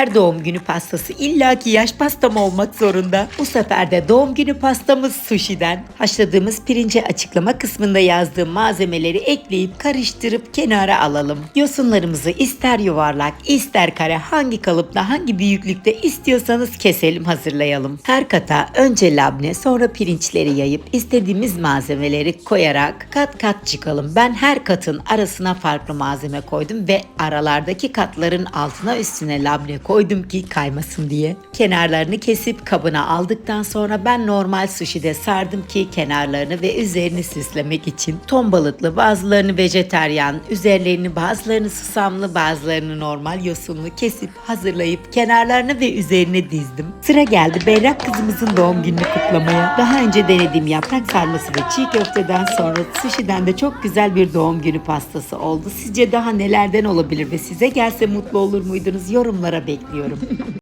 her doğum günü pastası illaki yaş pasta mı olmak zorunda? Bu sefer de doğum günü pastamız sushi'den. Haşladığımız pirince açıklama kısmında yazdığım malzemeleri ekleyip karıştırıp kenara alalım. Yosunlarımızı ister yuvarlak ister kare hangi kalıpta hangi büyüklükte istiyorsanız keselim hazırlayalım. Her kata önce labne sonra pirinçleri yayıp istediğimiz malzemeleri koyarak kat kat çıkalım. Ben her katın arasına farklı malzeme koydum ve aralardaki katların altına üstüne labne koydum ki kaymasın diye. Kenarlarını kesip kabına aldıktan sonra ben normal sushi'de sardım ki kenarlarını ve üzerini süslemek için. Ton balıklı bazılarını vejeteryan, üzerlerini bazılarını susamlı bazılarını normal yosunlu kesip hazırlayıp kenarlarını ve üzerine dizdim. Sıra geldi Berrak kızımızın doğum gününü kutlamaya. Daha önce denediğim yaprak sarması ve çiğ köfteden sonra sushi'den de çok güzel bir doğum günü pastası oldu. Sizce daha nelerden olabilir ve size gelse mutlu olur muydunuz? Yorumlara bekliyorum.